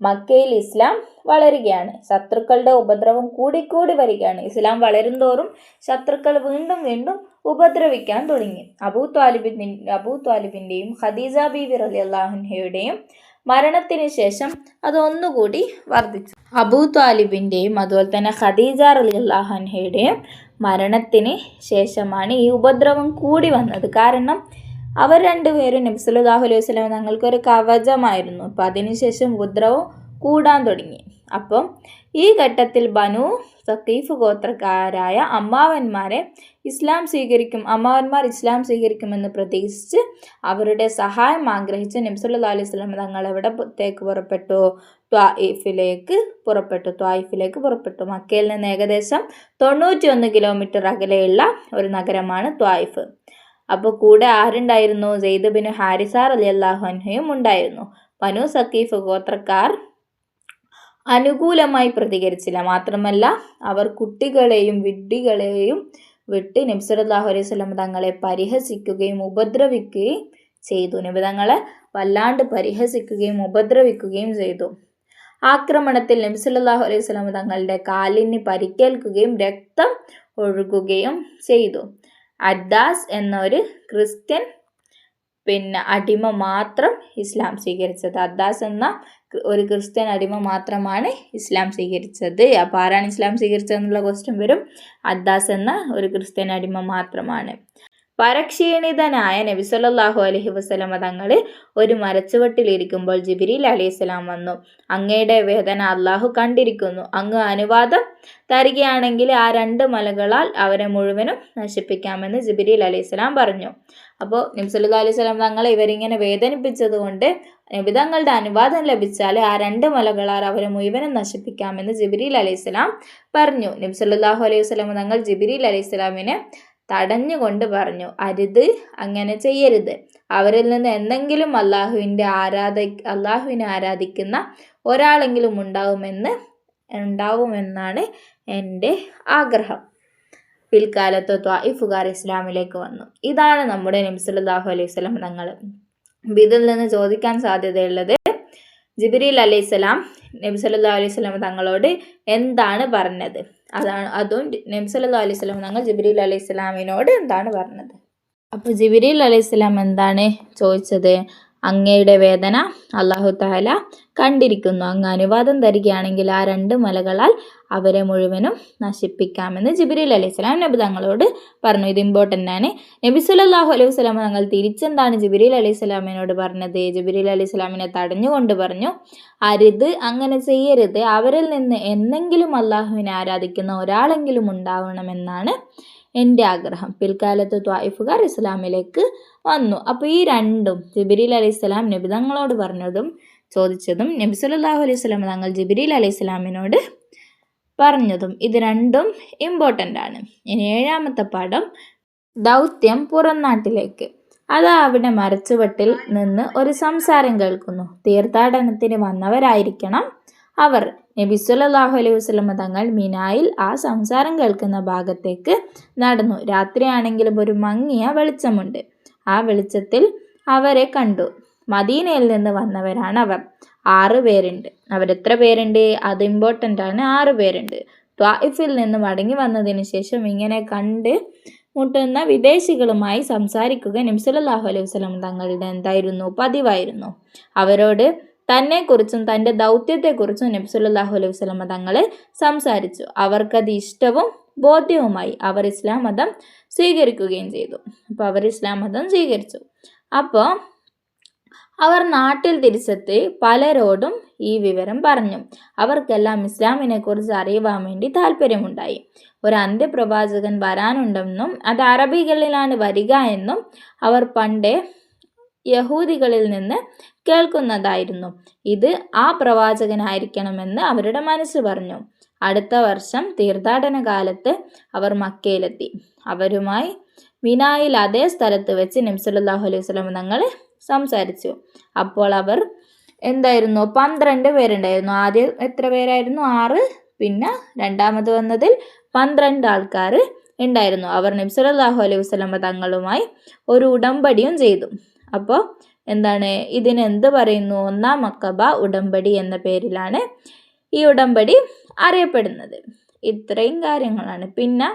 മക്കയിൽ ഇസ്ലാം വളരുകയാണ്. ശത്രുക്കളുടെ ഉപദ്രവം കൂടിക്കൂടി വരികയാണ്. ഇസ്ലാം വളരും തോറും ശത്രുക്കൾ വീണ്ടും വീണ്ടും ഉപദ്രവിക്കാൻ തുടങ്ങി. അബൂ ത്വാലിബിൻ അബൂ ത്വാലിബിന്റെയും ഖദീജ ബി വിറലി അള്ളാഹുഹയുടെയും മരണത്തിന് ശേഷം അത് ഒന്നുകൂടി വർദ്ധിച്ചു. അബൂ താലിബിന്റെയും അതുപോലെ തന്നെ ഖദീജ അലി അള്ളാഹൻഹയുടെയും മരണത്തിന് ശേഷമാണ് ഈ ഉപദ്രവം കൂടി വന്നത്. കാരണം അവർ രണ്ടുപേരും നബ്സുല്ലാഹു അലൈഹി വസ്ലാം തങ്ങൾക്കൊരു കവചമായിരുന്നു. അപ്പം അതിനുശേഷം ഉപദ്രവം കൂടാൻ തുടങ്ങി. അപ്പം ഈ ഘട്ടത്തിൽ ബനു സക്കീഫ് ഗോത്രക്കാരായ അമ്മാവന്മാരെ ഇസ്ലാം സ്വീകരിക്കും അമ്മാവന്മാർ ഇസ്ലാം സ്വീകരിക്കുമെന്ന് പ്രതീക്ഷിച്ച് അവരുടെ സഹായം ആഗ്രഹിച്ച് നിംസുല്ലാ അലൈഹി സ്വലം തങ്ങൾ എവിടത്തേക്ക് പുറപ്പെട്ടു? ത്വായിഫിലേക്ക് പുറപ്പെട്ടു. ത്വായിഫിലേക്ക് പുറപ്പെട്ടു. മക്കയിൽ നിന്ന് ഏകദേശം തൊണ്ണൂറ്റിയൊന്ന് കിലോമീറ്റർ അകലെയുള്ള ഒരു നഗരമാണ് ത്വായിഫ് അപ്പോൾ കൂടെ ആരുണ്ടായിരുന്നു? സെയ്ദ് ബിൻ ഹാരിസാർ അലി അള്ളാഹുഹയും ഉണ്ടായിരുന്നു. പനു സക്കീഫ് ഗോത്രക്കാർ അനുകൂലമായി പ്രതികരിച്ചില്ല. മാത്രമല്ല അവർ കുട്ടികളെയും വിഡ്ഢികളെയും വിട്ട് നബ്സലാഹു അലൈഹി സ്വലം തങ്ങളെ പരിഹസിക്കുകയും ഉപദ്രവിക്കുകയും ചെയ്തു. നബി തങ്ങളെ വല്ലാണ്ട് പരിഹസിക്കുകയും ഉപദ്രവിക്കുകയും ചെയ്തു. ആക്രമണത്തിൽ നബി അലൈഹി വസല്ലം തങ്ങളുടെ കാലിന് പരിക്കേൽക്കുകയും രക്തം ഒഴുകുകയും ചെയ്തു. അദ്ദാസ് എന്നൊരു ക്രിസ്ത്യൻ പിന്നെ അടിമ മാത്രം ഇസ്ലാം സ്വീകരിച്ചത്. അദ്ദാസ് എന്ന ഒരു ക്രിസ്ത്യൻ അടിമ മാത്രമാണ് ഇസ്ലാം സ്വീകരിച്ചത്. അപ്പോൾ ആരാണ് ഇസ്ലാം സ്വീകരിച്ചതെന്നുള്ള ക്വസ്റ്റ്യൻ വരും. അദ്ദാസ് എന്ന ഒരു ക്രിസ്ത്യൻ അടിമ മാത്രമാണ്. പരക്ഷീണിതനായ നബി സല്ലല്ലാഹു അലൈഹി വസല്ലമ തങ്ങൾ ഒരു മരച്ചുവട്ടിലിരിക്കുമ്പോൾ ജിബിരിൽ അലൈഹിസ്സലാം വന്നു. അങ്ങയുടെ വേദന അള്ളാഹു കണ്ടിരിക്കുന്നു. അങ്ങ് അനുവാദം തരികയാണെങ്കിൽ ആ രണ്ട് മലകളാൽ അവരെ മുഴുവനും നശിപ്പിക്കാമെന്ന് ജിബിരിൽ അലൈഹിസ്സലാം പറഞ്ഞു. അപ്പോൾ നബി സല്ലല്ലാഹു അലൈഹി വസല്ലം തങ്ങളെ ഇവരിങ്ങനെ വേദനിപ്പിച്ചത് കൊണ്ട് നബി തങ്ങളുടെ അനുവാദം ലഭിച്ചാൽ ആ രണ്ട് മലകളാൽ അവരെ മുഴുവനും നശിപ്പിക്കാമെന്ന് ജിബിരിൽ അലൈഹിസ്സലാം പറഞ്ഞു. നബി സല്ലല്ലാഹു അലൈഹി വസല്ലം തങ്ങൾ ജിബിരിൽ അലൈഹിസ്സലാമിനെ തടഞ്ഞുകൊണ്ട് പറഞ്ഞു അരുത് അങ്ങനെ ചെയ്യരുത്. അവരിൽ നിന്ന് എന്തെങ്കിലും അള്ളാഹുവിന്റെ ആരാധ അള്ളാഹുവിനെ ആരാധിക്കുന്ന ഒരാളെങ്കിലും ഉണ്ടാവുമെന്ന് ഉണ്ടാവുമെന്നാണ് എന്റെ ആഗ്രഹം. പിൽക്കാലത്ത് ത്വായിഫുകാർ ഇസ്ലാമിലേക്ക് വന്നു. ഇതാണ് നമ്മുടെ നബി സല്ലല്ലാഹു അലൈഹി സ്വലം തങ്ങൾ. ഇതിൽ നിന്ന് ചോദിക്കാൻ സാധ്യതയുള്ളത് ജിബിരിൽ അലൈഹിസ്സലാം നബി സല്ലല്ലാഹു അലൈഹി സ്വലം തങ്ങളോട് എന്താണ് പറഞ്ഞത്? അതാണ്. അതും നബി സല്ലല്ലാഹു അലൈഹി വസല്ലം തങ്ങൾ ജിബിരിൽ അലൈഹി സ്വലാമിനോട് എന്താണ് പറഞ്ഞത്? അപ്പോൾ ജിബ്രീൽ അലൈഹി സ്വലാം എന്താണ് ചോദിച്ചത്? അങ്ങയുടെ വേദന അള്ളാഹു താല കണ്ടിരിക്കുന്നു. അങ്ങ് അനുവാദം തരികയാണെങ്കിൽ ആ രണ്ട് മലകളാൽ അവരെ മുഴുവനും നശിപ്പിക്കാമെന്ന് ജിബിരിൽ അലൈഹി സ്വലാം നബി തങ്ങളോട് പറഞ്ഞു. ഇത് ഇമ്പോർട്ടന്റ് ആണ്. നബി സല്ലല്ലാഹു അലൈഹി വസല്ലം തങ്ങൾ തിരിച്ചെന്താണ് ജിബിരിൽ അലൈഹി സ്വലാമിനോട് പറഞ്ഞത്? ജിബിരിൽ അലൈഹി സ്വലാമിനെ തടഞ്ഞുകൊണ്ട് പറഞ്ഞു അരുത് അങ്ങനെ ചെയ്യരുത്. അവരിൽ നിന്ന് എന്നെങ്കിലും അള്ളാഹുവിനെ ആരാധിക്കുന്ന ഒരാളെങ്കിലും ഉണ്ടാവണമെന്നാണ് എന്റെ ആഗ്രഹം. പിൽക്കാലത്ത് ത്വായിഫുകാർ ഇസ്ലാമിലേക്ക് വന്നു. അപ്പോൾ ഈ രണ്ടും ജിബിരിൽ അലൈഹിസ്സലാം നബി തങ്ങളോട് പറഞ്ഞതും ചോദിച്ചതും നബി സല്ലല്ലാഹു അലൈഹി സ്വലാം തങ്ങൾ ജിബിരിൽ അലൈഹി സ്വലാമിനോട് പറഞ്ഞതും ഇത് രണ്ടും ഇമ്പോർട്ടന്റ് ആണ്. ഇനി ഏഴാമത്തെ പാഠം ദൗത്യം പുറം നാട്ടിലേക്ക് അത് അവിടെ മരച്ചുവട്ടിൽ നിന്ന് ഒരു സംസാരം കേൾക്കുന്നു. തീർത്ഥാടനത്തിന് വന്നവരായിരിക്കണം അവർ. നബി സുല്ലാഹു അലൈഹി വസ്ലമ തങ്ങൾ മിനായിൽ ആ സംസാരം കേൾക്കുന്ന ഭാഗത്തേക്ക് നടന്നു. രാത്രിയാണെങ്കിലും ഒരു മങ്ങിയ വെളിച്ചമുണ്ട്. ആ വെളിച്ചത്തിൽ അവരെ കണ്ടു. മദീനയിൽ നിന്ന് വന്നവരാണ് അവർ. ആറ് പേരുണ്ട്. അവരെത്ര പേരുണ്ട്? അത് ഇമ്പോർട്ടന്റ് ആണ്. ആറ് പേരുണ്ട്. ത്വായിഫിൽ നിന്ന് മടങ്ങി വന്നതിന് ശേഷം ഇങ്ങനെ കണ്ട് മുട്ടുന്ന വിദേശികളുമായി സംസാരിക്കുക നിംസലാഹു അലൈഹി വസ്ലം തങ്ങളുടെ എന്തായിരുന്നു? പതിവായിരുന്നു. അവരോട് തന്നെക്കുറിച്ചും തന്റെ ദൗത്യത്തെക്കുറിച്ചും നബ്സുല്ലാഹു അലൈഹി വസ്ലമ തങ്ങൾ സംസാരിച്ചു. അവർക്കത് ഇഷ്ടവും ബോധ്യവുമായി അവർ ഇസ്ലാം മതം സ്വീകരിക്കുകയും ചെയ്തു. അപ്പോൾ അവർ ഇസ്ലാം മതം സ്വീകരിച്ചു. അപ്പോൾ അവർ നാട്ടിൽ തിരിച്ചെത്തി പലരോടും ഈ വിവരം പറഞ്ഞു. അവർക്കെല്ലാം ഇസ്ലാമിനെ കുറിച്ച് അറിയുവാൻ വേണ്ടി താല്പര്യമുണ്ടായി ഒരു അന്ത്യപ്രവാചകൻ വരാനുണ്ടെന്നും അത് അറബികളിലാണ് വരിക എന്നും അവർ പണ്ടേ യഹൂദികളിൽ നിന്ന് കേൾക്കുന്നതായിരുന്നു. ഇത് ആ പ്രവാചകനായിരിക്കണമെന്ന് അവരുടെ മനസ്സ് പറഞ്ഞു. അടുത്ത വർഷം തീർത്ഥാടന കാലത്ത് അവർ മക്കയിലെത്തി. അവരുമായി മിനായിൽ അതേ സ്ഥലത്ത് വെച്ച് നിംസലാഹു അലൈഹി സ്വലം തങ്ങൾ സംസാരിച്ചു. അപ്പോൾ അവർ എന്തായിരുന്നു? പന്ത്രണ്ട് പേരുണ്ടായിരുന്നു. ആദ്യം എത്ര പേരായിരുന്നു? ആറ്. പിന്നെ രണ്ടാമത് വന്നതിൽ പന്ത്രണ്ട് ആൾക്കാർ ഉണ്ടായിരുന്നു. അവർ നബ്സലാഹു അലൈഹി വസ്ലമ തങ്ങളുമായി ഒരു ഉടമ്പടിയും ചെയ്തു. അപ്പോൾ എന്താണ്? ഇതിനെന്ത് പറയുന്നു? ഒന്നാം മക്കബ ഉടമ്പടി എന്ന പേരിലാണ് ഈ ഉടമ്പടി അറിയപ്പെടുന്നത്. ഇത്രയും കാര്യങ്ങളാണ്. പിന്നെ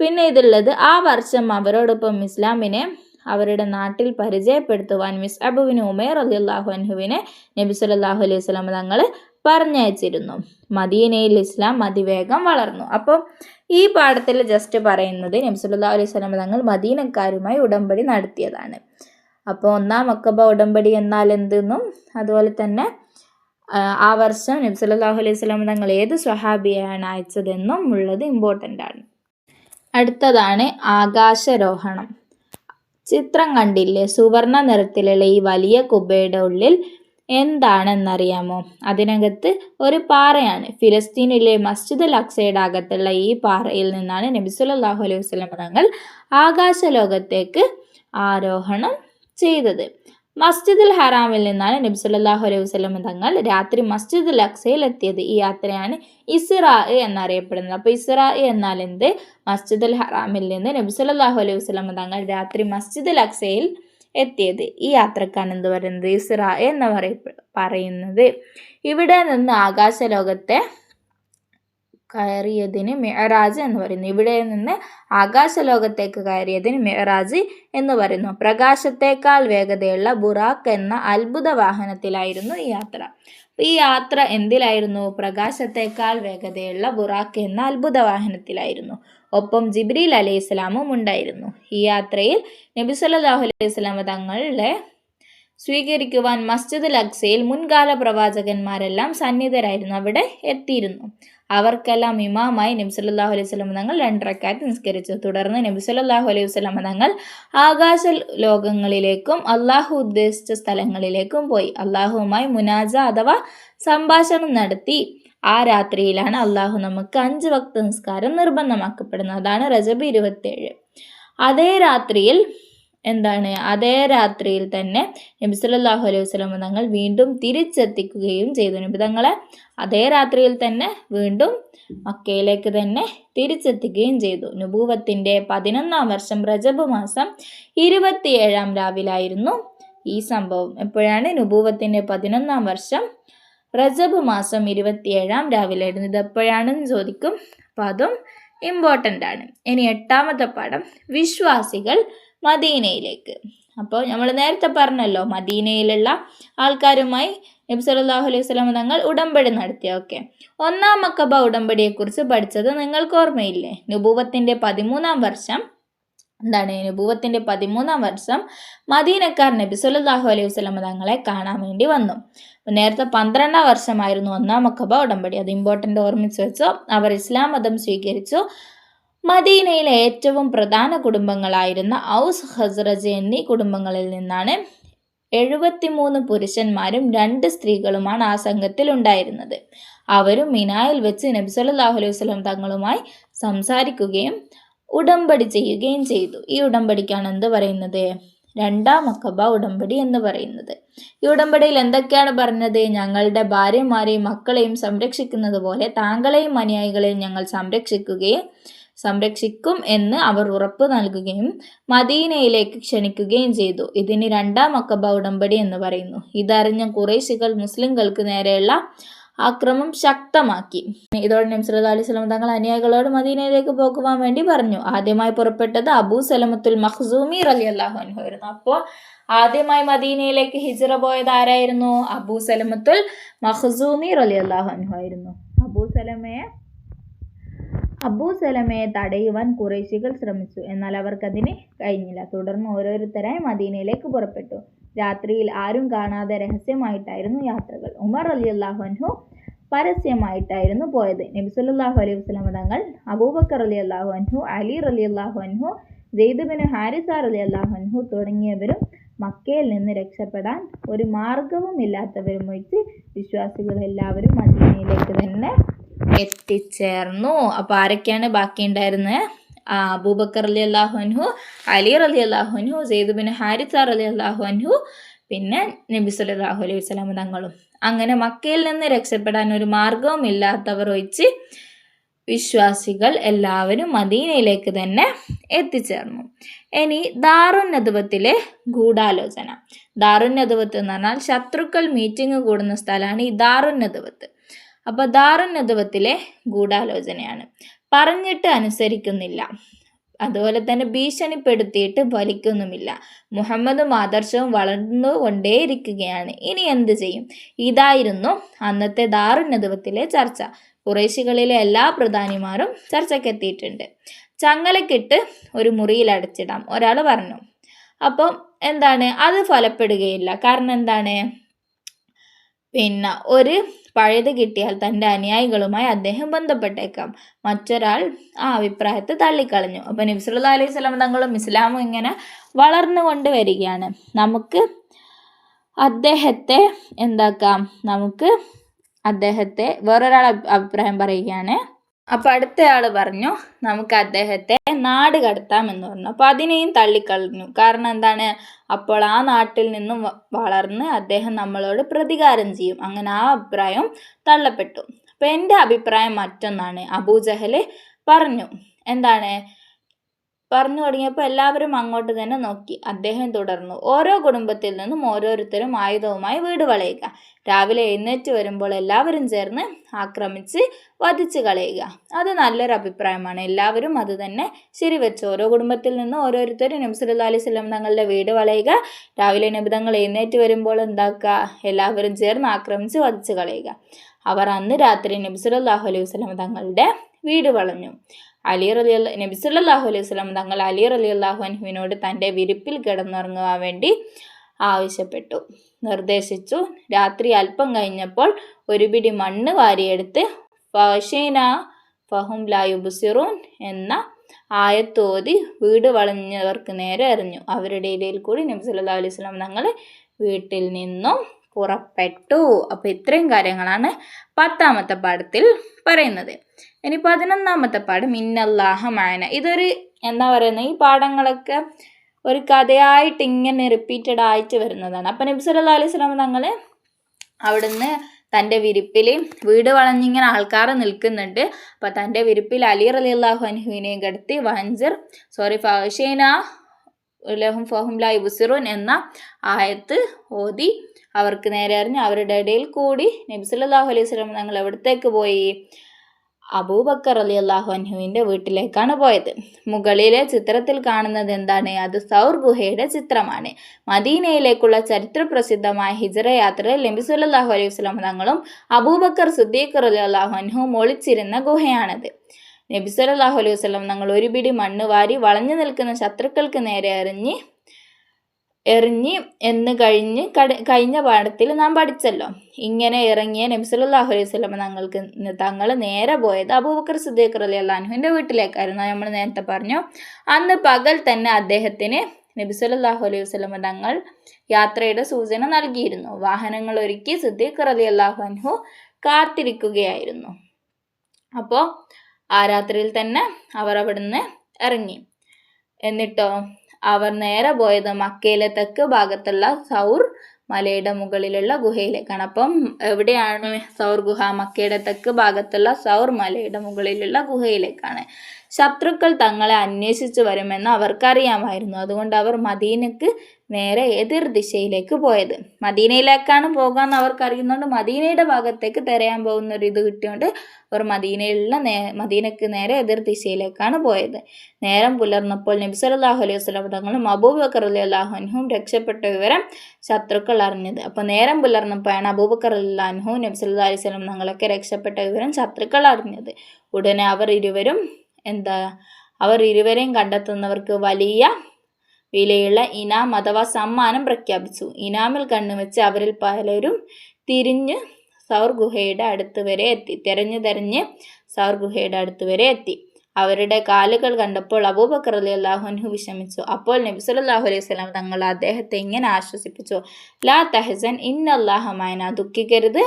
പിന്നെ ഇതുള്ളത് ആ വർഷം അവരോടൊപ്പം ഇസ്ലാമിനെ അവരുടെ നാട്ടിൽ പരിചയപ്പെടുത്തുവാൻ മിസ് അബുവിന് ഉമേർ അലി അള്ളാഹു അൻഹുവിനെ നബി സല്ലാഹു അലൈഹി സ്വലാം തങ്ങൾ പറഞ്ഞയച്ചിരുന്നു. മദീനയിൽ ഇസ്ലാം അതിവേഗം വളർന്നു. അപ്പോൾ ഈ പാഠത്തിൽ ജസ്റ്റ് പറയുന്നത് നബി സല്ലാ അലൈഹി സ്വലാം തങ്ങൾ മദീനക്കാരുമായി ഉടമ്പടി നടത്തിയതാണ്. അപ്പോൾ ഒന്നാം അക്കബ ഉടമ്പടി എന്നാൽ എന്തെന്നും അതുപോലെ തന്നെ ആ വർഷം നബി സല്ലാഹു അലൈഹി സ്വലാം തങ്ങൾ ഏത് സ്വഹാബിയാണ് അയച്ചതെന്നും ഉള്ളത് ഇമ്പോർട്ടന്റ് ആണ്. അടുത്തതാണ് ആകാശരോഹണം. ചിത്രം കണ്ടില്ലേ? സുവർണ നിറത്തിലുള്ള ഈ വലിയ കുബയുടെ ഉള്ളിൽ എന്താണെന്നറിയാമോ? അതിനകത്ത് ഒരു പാറയാണ്. ഫിലസ്തീനിലെ മസ്ജിദ് അക്സയുടെ അകത്തുള്ള ഈ പാറയിൽ നിന്നാണ് നബി സല്ലല്ലാഹു അലൈഹി വസല്ലം തങ്ങൾ ആകാശലോകത്തേക്ക് ആരോഹണം ചെയ്തത്. മസ്ജിദുൽ ഹറാമിൽ നിന്നാണ് നബി സല്ലല്ലാഹു അലൈഹി വസല്ലം തങ്ങൾ രാത്രി മസ്ജിദുൽ അക്സയിൽ എത്തിയത്. ഈ യാത്രയാണ് ഇസ്രാ എന്നറിയപ്പെടുന്നത്. അപ്പോൾ ഇസ്രാ എന്നാൽ എന്ത്? മസ്ജിദുൽ ഹറാമിൽ നിന്ന് നബി സല്ലല്ലാഹു അലൈഹി വസല്ലം തങ്ങൾ രാത്രി മസ്ജിദുൽ അക്സയിൽ എത്തിയത്. ഈ യാത്രക്കാണ് എന്ത് പറയുന്നത്? ഇസ്രാ എന്ന് പറയുന്നത്. ഇവിടെ നിന്ന് ആകാശലോകത്തെ കയറിയതിന് മെഹറാജ് എന്ന് പറയുന്നു. ഇവിടെ നിന്ന് ആകാശലോകത്തേക്ക് കയറിയതിന് മെഹറാജ് എന്ന് പറയുന്നു. പ്രകാശത്തേക്കാൾ വേഗതയുള്ള ബുറാഖ് എന്ന അത്ഭുത വാഹനത്തിലായിരുന്നു ഈ യാത്ര. ഈ യാത്ര എന്തിലായിരുന്നു? പ്രകാശത്തേക്കാൾ വേഗതയുള്ള ബുറാഖ് എന്ന അത്ഭുത വാഹനത്തിലായിരുന്നു. ഒപ്പം ജിബ്രീൽ അലൈഹി ഇസ്ലാമും ഉണ്ടായിരുന്നു. ഈ യാത്രയിൽ നബി സല്ലാഹു അലൈഹി സ്വലാമ തങ്ങളുടെ സ്വീകരിക്കുവാൻ മസ്ജിദ് അക്സയിൽ മുൻകാല പ്രവാചകന്മാരെല്ലാം സന്നിധരായിരുന്നു. അവിടെ എത്തിയിരുന്നു. അവർക്കെല്ലാം ഇമാമായി നബ്സല്ലാഹു അലൈഹി സ്വലം തങ്ങൾ രണ്ടരക്കാറ്റ് നിസ്കരിച്ചു. തുടർന്ന് നബ്സല്ലാഹു അലൈഹി സ്വലം തങ്ങൾ ആകാശ ലോകങ്ങളിലേക്കും അള്ളാഹു ഉദ്ദേശിച്ച സ്ഥലങ്ങളിലേക്കും പോയി. അള്ളാഹുവുമായി മുനാജ അഥവാ സംഭാഷണം നടത്തി. ആ രാത്രിയിലാണ് അള്ളാഹു നമുക്ക് അഞ്ച് ഭക്ത നിസ്കാരം നിർബന്ധമാക്കപ്പെടുന്നത്. അതാണ് റജബ് ഇരുപത്തേഴ് അതേ രാത്രിയിൽ എന്താണ്? അതേ രാത്രിയിൽ തന്നെ നബി സല്ലാഹു അലൈഹി വസ്ലമ തങ്ങൾ വീണ്ടും തിരിച്ചെത്തിക്കുകയും ചെയ്തു. നബി തങ്ങളെ അതേ രാത്രിയിൽ തന്നെ വീണ്ടും മക്കയിലേക്ക് തന്നെ തിരിച്ചെത്തിക്കുകയും ചെയ്തു. നുബൂവത്തിന്റെ പതിനൊന്നാം വർഷം റജബ് മാസം ഇരുപത്തിയേഴാം രാവിലായിരുന്നു ഈ സംഭവം. എപ്പോഴാണ് നുബൂവത്തിന്റെ പതിനൊന്നാം വർഷം റജബ് മാസം ഇരുപത്തിയേഴാം രാവിലായിരുന്നു ഇത് എപ്പോഴാണെന്ന് ചോദിക്കും. അപ്പം അതും ഇമ്പോർട്ടന്റ് ആണ്. ഇനി എട്ടാമത്തെ പാഠം. വിശ്വാസികൾ മദീനയിലേക്ക്. അപ്പോൾ നമ്മൾ നേരത്തെ പറഞ്ഞല്ലോ മദീനയിലുള്ള ആൾക്കാരുമായി നബി സല്ലല്ലാഹു അലൈഹി സ്വലാമ തങ്ങൾ ഉടമ്പടി നടത്തിയ ഓക്കെ. ഒന്നാം മക്കബ ഉടമ്പടിയെക്കുറിച്ച് പഠിച്ചത് നിങ്ങൾക്ക് ഓർമ്മയില്ലേ? നുബൂവത്തിന്റെ പതിമൂന്നാം വർഷം. എന്താണ് നുബൂവത്തിന്റെ പതിമൂന്നാം വർഷം? മദീനക്കാർ നബി സല്ലല്ലാഹു അലൈഹി സ്വലാമ തങ്ങളെ കാണാൻ വേണ്ടി വന്നു. നേരത്തെ പന്ത്രണ്ടാം വർഷമായിരുന്നു ഒന്നാം മക്കബ ഉടമ്പടി. അത് ഇമ്പോർട്ടന്റ് ഓർമ്മിച്ച് വെച്ചോ. അവർ ഇസ്ലാം മതം സ്വീകരിച്ചു. മദീനയിലെ ഏറ്റവും പ്രധാന കുടുംബങ്ങളായിരുന്ന ഔസ് ഹസ്രജ് എന്നീ കുടുംബങ്ങളിൽ നിന്നാണ് എഴുപത്തിമൂന്ന് പുരുഷന്മാരും രണ്ട് സ്ത്രീകളുമാണ് ആ സംഘത്തിൽ ഉണ്ടായിരുന്നത്. അവരും മിനായിൽ വെച്ച് നബി അലൈഹി വസല്ലം തങ്ങളുമായി സംസാരിക്കുകയും ഉടമ്പടി ചെയ്യുകയും ചെയ്തു. ഈ ഉടമ്പടിക്കാണ് എന്ത് പറയുന്നത്? രണ്ടാം അക്കബ ഉടമ്പടി എന്ന് പറയുന്നത്. ഈ ഉടമ്പടിയിൽ എന്തൊക്കെയാണ് പറഞ്ഞത്? ഞങ്ങളുടെ ഭാര്യമാരെയും മക്കളെയും സംരക്ഷിക്കുന്നത് പോലെ താങ്കളെയും അനുയായികളെയും ഞങ്ങൾ സംരക്ഷിക്കുകയും സംരക്ഷിക്കും എന്ന് അവർ ഉറപ്പ് നൽകുകയും മദീനയിലേക്ക് ക്ഷണിക്കുകയും ചെയ്തു. ഇതിന് രണ്ടാം അക്കബ ഉടമ്പടി എന്ന് പറയുന്നു. ഇതറിഞ്ഞ കുറേശികൾ മുസ്ലിംകൾക്ക് നേരെയുള്ള ആക്രമം ശക്തമാക്കി. ഇതോടെ നംസല അലി സ്വലം തങ്ങൾ അനുയായികളോട് മദീനയിലേക്ക് പോകുവാൻ വേണ്ടി പറഞ്ഞു. ആദ്യമായി പുറപ്പെട്ടത് അബൂ സലമത്തുൽ മഖ്സൂമി റലി അള്ളാഹു ആയിരുന്നു. അപ്പോൾ ആദ്യമായി മദീനയിലേക്ക് ഹിജറ പോയത് ആരായിരുന്നു? അബൂ സലമത്തുൽ മഖ്സൂമി റലി അള്ളാഹു ആയിരുന്നു. അബൂ സലമയെ അബൂ സലമയെ തടയുവാൻ കുറേശികൾ ശ്രമിച്ചു. എന്നാൽ അവർക്കതിന് കഴിഞ്ഞില്ല. തുടർന്ന് ഓരോരുത്തരായി മദീനയിലേക്ക് പുറപ്പെട്ടു. രാത്രിയിൽ ആരും കാണാതെ രഹസ്യമായിട്ടായിരുന്നു യാത്രകൾ. ഉമർ അലി അള്ളാഹുഹു പരസ്യമായിട്ടായിരുന്നു പോയത്. നബി സല്ലല്ലാഹു അലൈഹി വസ്ലമ തങ്ങൾ അബൂബക്കർ അലി അള്ളാഹുഹു അലി അലി അള്ളാഹുഹു സെയ്ദ് ബിൻ ഹാരിസ റളിയല്ലാഹു അൻഹു തുടങ്ങിയവരും മക്കയിൽ നിന്ന് രക്ഷപ്പെടാൻ ഒരു മാർഗവും ഇല്ലാത്തവരും ഒഴിച്ച് വിശ്വാസികൾ എല്ലാവരും മദീനയിലേക്ക് തന്നെ എത്തിച്ചേർന്നു. അപ്പോൾ ആരൊക്കെയാണ് ബാക്കിയുണ്ടായിരുന്നത് അബൂബക്കർ അലി അള്ളാഹുഅൻഹു അൻഹു അലി അള്ളാഹുഅൻഹു അള്ളാഹു അൻഹു സെയ്ദ് ബിൻ ഹാരിസ അലി അള്ളാഹു അൻഹു പിന്നെ നബി സല്ലല്ലാഹു അലൈഹി വസല്ലം തങ്ങളും. അങ്ങനെ മക്കയിൽ നിന്ന് രക്ഷപ്പെടാൻ ഒരു മാർഗവും ഇല്ലാത്തവർ ഒഴിച്ച് വിശ്വാസികൾ എല്ലാവരും മദീനയിലേക്ക് തന്നെ എത്തിച്ചേർന്നു. ഇനി ദാറുന്നതുവത്തിലെ ഗൂഢാലോചന. ദാറുന്നതുവത്ത് എന്ന് പറഞ്ഞാൽ ശത്രുക്കൾ മീറ്റിംഗ് കൂടുന്ന സ്ഥലമാണ് ഈ ദാറുന്നതുവത്ത് അപ്പോൾ ദാറുന്നതുവത്തിലെ ഗൂഢാലോചനയാണ്. പറഞ്ഞിട്ട് അനുസരിക്കുന്നില്ല. അതുപോലെ തന്നെ ഭീഷണിപ്പെടുത്തിയിട്ട് വലിക്കുന്നുമില്ല. മുഹമ്മദും ആദർശവും വളർന്നുകൊണ്ടേയിരിക്കുകയാണ്. ഇനി എന്ത് ചെയ്യും? ഇതായിരുന്നു അന്നത്തെ ദാറുന്നതുവത്തിലെ ചർച്ച. കുറേശികളിലെ എല്ലാ പ്രധാനിമാരും ചർച്ചയ്ക്കെത്തിയിട്ടുണ്ട്. ചങ്ങലക്കിട്ട് ഒരു മുറിയിൽ അടച്ചിടാം. ഒരാൾ പറഞ്ഞു അപ്പം എന്താണ്? അത് ഫലപ്പെടുകയില്ല. കാരണം എന്താണ്? പിന്നെ ഒരു പഴയത് കിട്ടിയാൽ തന്റെ അനുയായികളുമായി അദ്ദേഹം ബന്ധപ്പെട്ടേക്കാം. മറ്റൊരാൾ ആ അഭിപ്രായത്തെ തള്ളിക്കളഞ്ഞു. അപ്പോൾ നബ്സുല്ലാ അലൈഹി സ്വലാം തങ്ങളും ഇസ്ലാമും ഇങ്ങനെ വളർന്നു വരികയാണ്. നമുക്ക് അദ്ദേഹത്തെ എന്താക്കാം? നമുക്ക് അദ്ദേഹത്തെ വേറൊരാൾ അഭി- അഭിപ്രായം പറയുകയാണ്. അപ്പോൾ അടുത്തയാൾ പറഞ്ഞു നമുക്ക് അദ്ദേഹത്തെ നാട് കടത്താം എന്ന് പറഞ്ഞു. അപ്പോൾ അതിനെയും തള്ളിക്കളഞ്ഞു. കാരണം എന്താണ്? അപ്പോൾ ആ നാട്ടിൽ നിന്നും വളർന്ന് അദ്ദേഹം നമ്മളോട് പ്രതികാരം ചെയ്യും. അങ്ങനെ ആ അഭിപ്രായം തള്ളപ്പെട്ടു. അപ്പോൾ എന്റെ അഭിപ്രായം മറ്റൊന്നാണ്. അബൂജഹൽ പറഞ്ഞു. എന്താണ്? പറഞ്ഞു തുടങ്ങിയപ്പോൾ എല്ലാവരും അങ്ങോട്ട് തന്നെ നോക്കി. അദ്ദേഹം തുടർന്നു. ഓരോ കുടുംബത്തിൽ നിന്നും ഓരോരുത്തരും ആയുധവുമായി വീട് വളയുക. രാവിലെ എഴുന്നേറ്റ് വരുമ്പോൾ എല്ലാവരും ചേർന്ന് ആക്രമിച്ച് വധിച്ചു കളയുക. അത് നല്ലൊരു അഭിപ്രായമാണ്. എല്ലാവരും അത് തന്നെ ശരിവെച്ചു. ഓരോ കുടുംബത്തിൽ നിന്നും ഓരോരുത്തരും നബി സല്ലല്ലാഹു അലൈഹി സ്വലം തങ്ങളുടെ വീട് വളയുക. രാവിലെ നിബിതങ്ങൾ എഴുന്നേറ്റ് വരുമ്പോൾ എന്താക്കുക? എല്ലാവരും ചേർന്ന് ആക്രമിച്ച് വധിച്ചു കളയുക. അവർ അന്ന് രാത്രി നബി സല്ലല്ലാഹു അലൈഹി വസല്ലം തങ്ങളുടെ വീട് വളഞ്ഞു. അലി റലി നബി സല്ലല്ലാഹു അലൈഹി വസല്ലം തങ്ങൾ അലി റലി അള്ളാഹു അൻഹുവിനോട് തന്റെ വിരിപ്പിൽ കിടന്നുറങ്ങുവാൻ വേണ്ടി ആവശ്യപ്പെട്ടു. നിർദ്ദേശിച്ചു. രാത്രി അല്പം കഴിഞ്ഞപ്പോൾ ഒരു പിടി മണ്ണ് വാരിയെടുത്ത് ഫഷീന ഫഹും ലായുബുസിറൂൻ എന്ന ആയത്തോതി വീട് വളഞ്ഞവർക്ക് നേരെ എറിഞ്ഞു. അവരുടെ ഇടയിൽ കൂടി നബി സല്ലല്ലാഹു അലൈഹി വസല്ലം തങ്ങൾ വീട്ടിൽ നിന്നും പുറപ്പെട്ടു അപ്പോൾ ഇത്രയും കാര്യങ്ങളാണ് പത്താമത്തെ പാഠത്തിൽ പറയുന്നത്. ഇനി പതിനൊന്നാമത്തെ പാഠം ഇന്നല്ലാഹ മാന. ഇതൊരു എന്താ പറയുന്നത്? ഈ പാഠങ്ങളൊക്കെ ഒരു കഥയായിട്ട് ഇങ്ങനെ റിപ്പീറ്റഡ് ആയിട്ട് വരുന്നതാണ്. അപ്പം നബി സല്ലല്ലാഹു അലൈഹി വസല്ലം തങ്ങൾ അവിടുന്ന് തന്റെ വിരിപ്പിൽ വീട് വളഞ്ഞിങ്ങനെ ആൾക്കാർ നിൽക്കുന്നുണ്ട്. അപ്പോൾ തന്റെ വിരിപ്പിൽ അലി അലി അള്ളാഹു അനുഹുവിനെയും കടത്തി വഞ്ചർ സോറി ഫഹഷേന ലഹും ഫഹും ലാ യുബുസിറുൻ എന്ന ആയത്ത് ഓതി അവർക്ക് നേരെ അറിഞ്ഞ് അവരുടെ ഇടയിൽ കൂടി നബി സല്ലല്ലാഹു അലൈഹി സ്വലം തങ്ങൾ എവിടത്തേക്ക് പോയി. അബൂബക്കർ അലി അള്ളാഹു അൻഹുവിന്റെ വീട്ടിലേക്കാണ് പോയത്. മുകളിലെ ചിത്രത്തിൽ കാണുന്നത് എന്താണ്? അത് സൗർ ഗുഹയുടെ ചിത്രമാണ്. മദീനയിലേക്കുള്ള ചരിത്ര പ്രസിദ്ധമായ ഹിജറ യാത്രയിൽ നബി സല്ലല്ലാഹു അലൈഹി വസ്ലാം തങ്ങളും അബൂബക്കർ സുദ്ദീഖർ അലി അള്ളാഹു അൻഹുവും ഒളിച്ചിരുന്ന ഗുഹയാണത്. നബി സല്ലല്ലാഹു അലൈഹി വസ്ലം തങ്ങൾ ഒരു പിടി മണ്ണ് വാരി വളഞ്ഞു നിൽക്കുന്ന ശത്രുക്കൾക്ക് നേരെ എറിഞ്ഞ് എറിഞ്ഞ് എന്ന് കഴിഞ്ഞ് കട കഴിഞ്ഞ പാഠത്തിൽ നാം പഠിച്ചല്ലോ. ഇങ്ങനെ ഇറങ്ങിയ നബ്സലാഹു അലൈഹി വസല്ലം തങ്ങൾക്ക് തങ്ങൾ നേരെ പോയത് അബൂബക്കർ സിദ്ദീഖ് അലി അള്ളാഹുവിന്റെ വീട്ടിലേക്കായിരുന്നു. നമ്മൾ നേരത്തെ പറഞ്ഞു. അന്ന് പകൽ തന്നെ അദ്ദേഹത്തിന് നബി അലൈഹി വസല്ലം തങ്ങൾ യാത്രയുടെ സൂചന നൽകിയിരുന്നു. വാഹനങ്ങൾ ഒരുക്കി സിദ്ദീഖ് അലി അള്ളാഹു അൻഹു കാത്തിരിക്കുകയായിരുന്നു. അപ്പോൾ ആ രാത്രിയിൽ തന്നെ അവർ അവിടുന്ന് ഇറങ്ങി. എന്നിട്ടോ അവർ നേരെ പോയത് മക്കയിലെ തെക്ക് ഭാഗത്തുള്ള സൗർ മലയുടെ മുകളിലുള്ള ഗുഹയിലേക്കാണ്. അപ്പം എവിടെയാണ് സൗർ ഗുഹ? മക്കയുടെ തെക്ക് ഭാഗത്തുള്ള സൗർ മലയുടെ മുകളിലുള്ള ഗുഹയിലേക്കാണ്. ശത്രുക്കൾ തങ്ങളെ അന്വേഷിച്ചു വരുമെന്ന് അവർക്കറിയാമായിരുന്നു. അതുകൊണ്ട് അവർ മദീനക്ക് നേരെ എതിർ ദിശയിലേക്ക് പോയത്. മദീനയിലേക്കാണ് പോകാമെന്ന് അവർക്കറിയുന്നതുകൊണ്ട് മദീനയുടെ ഭാഗത്തേക്ക് തിരയാൻ പോകുന്ന ഒരു ഇത് കിട്ടിയോണ്ട് അവർ മദീനയിലുള്ള നേ മദീനക്ക് നേരെ എതിർ ദിശയിലേക്കാണ് പോയത്. നേരം പുലർന്നപ്പോൾ നബി സല്ലല്ലാഹു അലൈഹി വസല്ലം തങ്ങളും അബൂബക്കർ അലി അള്ളാഹുൻഹും രക്ഷപ്പെട്ട വിവരം ശത്രുക്കൾ അറിഞ്ഞത്. അപ്പോൾ നേരം പുലർന്നപ്പോഴാണ് അബൂബക്കർ അല്ലാഹുഹും നബി സല്ലല്ലാഹു അലൈഹി സ്വലം തങ്ങളൊക്കെ രക്ഷപ്പെട്ട വിവരം ശത്രുക്കൾ അറിഞ്ഞത്. ഉടനെ അവർ ഇരുവരും എന്താ? അവർ ഇരുവരെയും കണ്ടെത്തുന്നവർക്ക് വലിയ വിലയുള്ള ഇനാം അഥവാ സമ്മാനം പ്രഖ്യാപിച്ചു. ഇനാമിൽ കണ്ണുവെച്ച് അവരിൽ പലരും തിരിഞ്ഞ് സൗർ ഗുഹയുടെ അടുത്ത് വരെ എത്തി. തെരഞ്ഞു തെരഞ്ഞ് സൗർ ഗുഹയുടെ അടുത്ത് വരെ എത്തി. അവരുടെ കാലുകൾ കണ്ടപ്പോൾ അബൂബക്കർ അലി അള്ളാഹുനു വിഷമിച്ചു. അപ്പോൾ നബി അലൈഹി സ്വലാം തങ്ങൾ അദ്ദേഹത്തെ ഇങ്ങനെ ആശ്വസിപ്പിച്ചു. ലാ തഹസൻ ഇന്നല്ലാഹമായന ദുഃഖിക്കരുത്.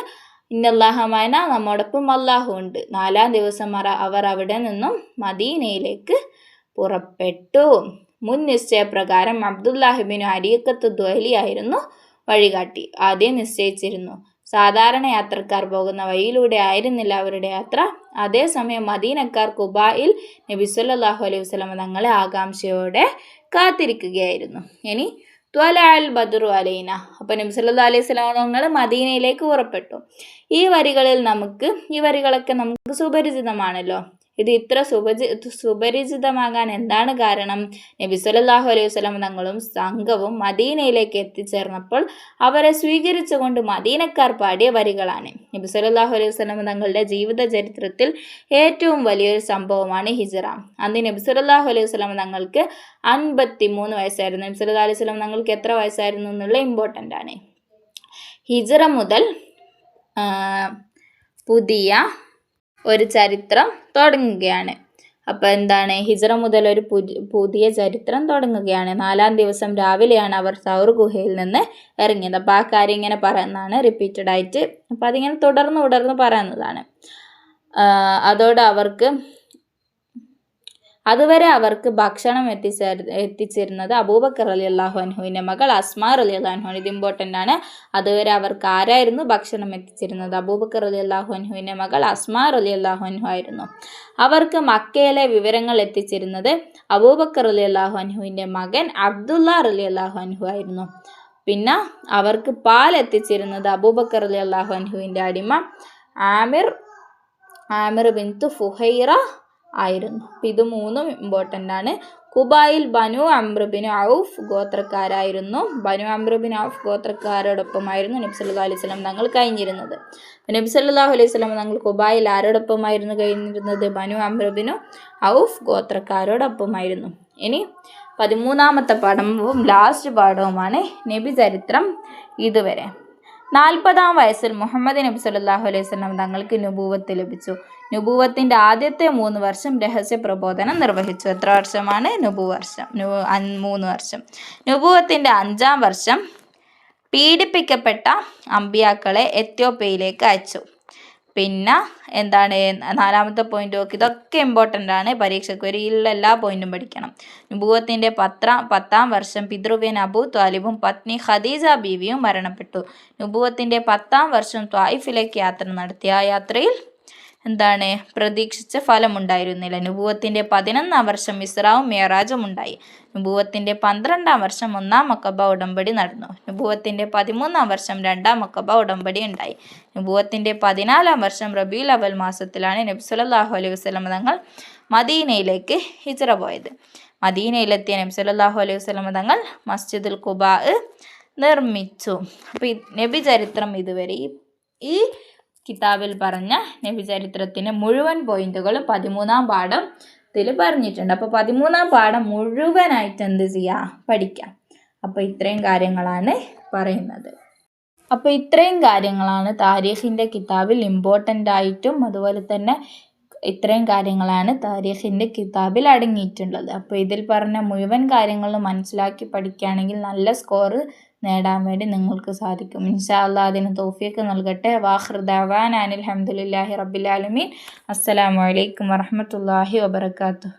ഇന്നല്ലാഹമായന നമ്മോടൊപ്പം അള്ളാഹു ഉണ്ട് നാലാം ദിവസം അവർ അവിടെ നിന്നും മദീനയിലേക്ക് പുറപ്പെട്ടു. മുൻ നിശ്ചയപ്രകാരം അബ്ദുല്ലാഹിബിൻ അരിയക്കത്ത് ദ്വലിയായിരുന്നു വഴികാട്ടി. ആദ്യം നിശ്ചയിച്ചിരുന്നു. സാധാരണ യാത്രക്കാർ പോകുന്ന വഴിയിലൂടെ ആയിരുന്നില്ല അവരുടെ യാത്ര. അതേസമയം മദീനക്കാർ കുബായിൽ നബി സല്ലല്ലാഹു അലൈഹി വസല്ലം തങ്ങളെ ആകാംക്ഷയോടെ കാത്തിരിക്കുകയായിരുന്നു. ഇനി ത്വലാൽ ബദറു അലൈന. അപ്പോൾ നബി സല്ലല്ലാഹു അലൈഹി വസല്ലം തങ്ങൾ മദീനയിലേക്ക് പുറപ്പെട്ടു. ഈ വരികളിൽ നമുക്ക് ഈ വരികളൊക്കെ നമുക്ക് സുപരിചിതമാണല്ലോ. ഇത് ഇത്ര സുപരി സുപരിചിതമാകാൻ എന്താണ് കാരണം? നബി സല്ലല്ലാഹു അലൈഹി വസല്ലം തങ്ങളും സംഘവും മദീനയിലേക്ക് എത്തിച്ചേർന്നപ്പോൾ അവരെ സ്വീകരിച്ചുകൊണ്ട് മദീനക്കാർ പാടിയ വരികളാണ്. നബി സല്ലല്ലാഹു അലൈഹി വസല്ലം തങ്ങളുടെ ജീവിത ചരിത്രത്തിൽ ഏറ്റവും വലിയൊരു സംഭവമാണ് ഹിജറ. അന്ന് നബി സല്ലല്ലാഹു അലൈഹി വസല്ലം തങ്ങൾക്ക് അൻപത്തി മൂന്ന് വയസ്സായിരുന്നു. നബി സല്ലല്ലാഹു അലൈഹി വസല്ലം തങ്ങൾക്ക് എത്ര വയസ്സായിരുന്നു എന്നുള്ള ഇമ്പോർട്ടന്റ് ആണ്. ഹിജറ മുതൽ പുതിയ ഒരു ചരിത്രം തുടങ്ങുകയാണ്. അപ്പോൾ എന്താണ്? ഹിജറ മുതൽ ഒരു പുതിയ ചരിത്രം തുടങ്ങുകയാണ്. നാലാം ദിവസം രാവിലെയാണ് അവർ സൗർ ഗുഹയിൽ നിന്ന് ഇറങ്ങിയത്. അപ്പോൾ ആ കാര്യം ഇങ്ങനെ പറയുന്നതാണ് റിപ്പീറ്റഡ് ആയിട്ട്. അപ്പോൾ അതിങ്ങനെ തുടർന്ന് തുടർന്ന് പറയുന്നതാണ്. അതോടെ അവർക്ക് അതുവരെ അവർക്ക് ഭക്ഷണം എത്തിച്ചേർ എത്തിച്ചിരുന്നത് അബൂബക്കർ അലി അള്ളാഹു അൻഹുവിന്റെ മകൾ അസ്മാർ അലി അള്ളാഹു ഇത് ഇമ്പോർട്ടന്റ് ആണ്. അതുവരെ അവർക്ക് ആരായിരുന്നു ഭക്ഷണം എത്തിച്ചിരുന്നത്? അബൂബക്കർ അലി അള്ളാഹു അൻഹുവിന്റെ മകൾ അസ്മാർ അലി അള്ളാഹു അനുഹു ആയിരുന്നു. അവർക്ക് മക്കയിലെ വിവരങ്ങൾ എത്തിച്ചിരുന്നത് അബൂബക്കർ അലി അള്ളാഹു അൻഹുവിന്റെ മകൻ അബ്ദുല്ല അലി അള്ളാഹു അൻഹു ആയിരുന്നു. പിന്നെ അവർക്ക് പാൽ എത്തിച്ചിരുന്നത് അബൂബക്കർ അലി അള്ളാഹു അൻഹുവിന്റെ അടിമ ആമിർ ആമിർ ബിന്തു ഫുഹൈറ ആയിരുന്നു. അപ്പം ഇത് മൂന്നും ഇമ്പോർട്ടന്റ് ആണ്. കുബായിൽ ബനു അമ്രുബിൻ ഔഫ് ഗോത്രക്കാരായിരുന്നു. ബനു അമ്രുബിൻ ഔഫ് ഗോത്രക്കാരോടൊപ്പമായിരുന്നു നബ്സല്ലാ അലൈഹി സ്വലം തങ്ങൾ കഴിഞ്ഞിരുന്നത്. നബി അലൈഹി സ്വലം തങ്ങൾ കുബായിൽ ആരോടൊപ്പമായിരുന്നു കഴിഞ്ഞിരുന്നത്? ബനു അമ്രുബിനു ഔഫ് ഗോത്രക്കാരോടൊപ്പമായിരുന്നു. ഇനി പതിമൂന്നാമത്തെ പാഠവും ലാസ്റ്റ് പാഠവുമാണ് നബി ചരിത്രം ഇതുവരെ. നാൽപ്പതാം വയസ്സിൽ മുഹമ്മദ് നബി സല്ലല്ലാഹു അലൈഹി സ്വലം തങ്ങൾക്ക് നുപൂവത്ത് ലഭിച്ചു. നുപൂവത്തിന്റെ ആദ്യത്തെ മൂന്ന് വർഷം രഹസ്യ പ്രബോധനം നിർവഹിച്ചു. എത്ര വർഷമാണ്? നുബു വർഷം. മൂന്ന് വർഷം. നുപൂവത്തിന്റെ അഞ്ചാം വർഷം പീഡിപ്പിക്കപ്പെട്ട അമ്പിയാക്കളെ എത്യോപ്യയിലേക്ക് അയച്ചു. പിന്നെ എന്താണ് നാലാമത്തെ പോയിന്റ് നോക്കി. ഇതൊക്കെ ഇമ്പോർട്ടന്റ് ആണ്. പരീക്ഷയ്ക്ക് ഒരു ഇതിലുള്ള എല്ലാ പോയിന്റും പഠിക്കണം. നുബൂവത്തിന്റെ പത്ര പത്താം വർഷം പിതൃവ്യൻ അബു ത്വാലിബും പത്നി ഖദീജ ബീവിയും മരണപ്പെട്ടു. നുബൂവത്തിന്റെ പത്താം വർഷം ത്വായിഫിലേക്ക് യാത്ര നടത്തി. ആ യാത്രയിൽ എന്താണ് പ്രതീക്ഷിച്ച ഫലമുണ്ടായിരുന്നില്ല. നുബൂവത്തിന്റെ പതിനൊന്നാം വർഷം ഇസ്രാവും മേറാജും ഉണ്ടായി. നുബൂവത്തിന്റെ പന്ത്രണ്ടാം വർഷം ഒന്നാം മക്കബ ഉടമ്പടി നടന്നു. നുബൂവത്തിന്റെ പതിമൂന്നാം വർഷം രണ്ടാം മക്കബ ഉടമ്പടി ഉണ്ടായി. നുബൂവത്തിന്റെ പതിനാലാം വർഷം റബീൽ അവൽ മാസത്തിലാണ് നബി സല്ലല്ലാഹു അലൈഹി വസല്ലം തങ്ങൾ മദീനയിലേക്ക് ഹിജറ പോയത്. മദീനയിലെത്തിയ നബി സല്ലല്ലാഹു അലൈഹി വസല്ലം തങ്ങൾ മസ്ജിദുൽ കുബാ നിർമ്മിച്ചു. അപ്പോൾ നബി ചരിത്രം ഇതുവരെ ഈ കിതാബിൽ പറഞ്ഞ നബി ചരിത്രത്തിന്റെ മുഴുവൻ പോയിന്റുകളും പതിമൂന്നാം പാഠത്തിൽ പറഞ്ഞിട്ടുണ്ട്. അപ്പോൾ പതിമൂന്നാം പാഠം മുഴുവനായിട്ട് എന്ത് ചെയ്യുക പഠിക്കാം. അപ്പോൾ ഇത്രയും കാര്യങ്ങളാണ് പറയുന്നത്. അപ്പോൾ ഇത്രയും കാര്യങ്ങളാണ് താരീഖിന്റെ കിതാബിൽ ഇമ്പോർട്ടന്റ് ആയിട്ടും അതുപോലെ തന്നെ ഇത്രയും കാര്യങ്ങളാണ് താരീഖിന്റെ കിതാബിൽ അടങ്ങിയിട്ടുള്ളത്. അപ്പോൾ ഇതിൽ പറഞ്ഞ മുഴുവൻ കാര്യങ്ങളും മനസ്സിലാക്കി പഠിക്കുകയാണെങ്കിൽ നല്ല സ്കോർ നേടാൻ വേണ്ടി നിങ്ങൾക്ക് സാധിക്കും. ഇൻഷാ അല്ലാ അതിന് തോഫിയൊക്കെ നൽകട്ടെ. വാഹൃദാവാൻ അനിൽ അഹമ്മദില്ലാഹി റബ്ബിലാലമീൻ അസ്സലാമലൈക്കും വറഹമത്തല്ലാഹി വബർക്കാത്തു